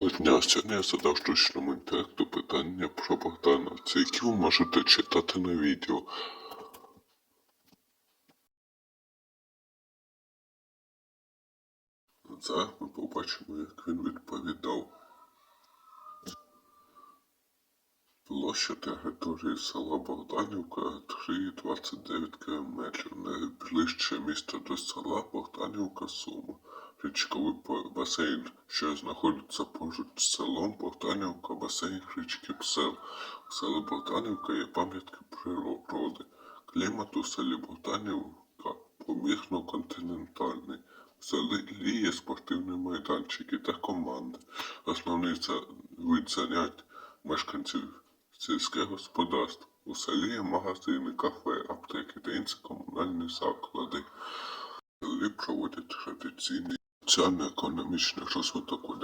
Дня сьогодні я задав штучному інтелекту питання про Богдана, це які ви можете читати на відео. Зараз ми побачимо, як він відповідав. Площа території села Богданівка 3,29 км. Найближче місто до села Богданівка Сума. Річковий басейн, що знаходиться поруч з селом Богданівка, басейн річки Псел. У селі Богданівка є пам'ятки природи. Клімат у селі Богданівка помірно-континентальний. У селі є спортивні майданчики та команди. Основний вид занять мешканців сільське господарство. У селі є магазини, кафе, аптеки та інші комунальні заклади. В селі проводять традиційний соціально-економічний розвиток у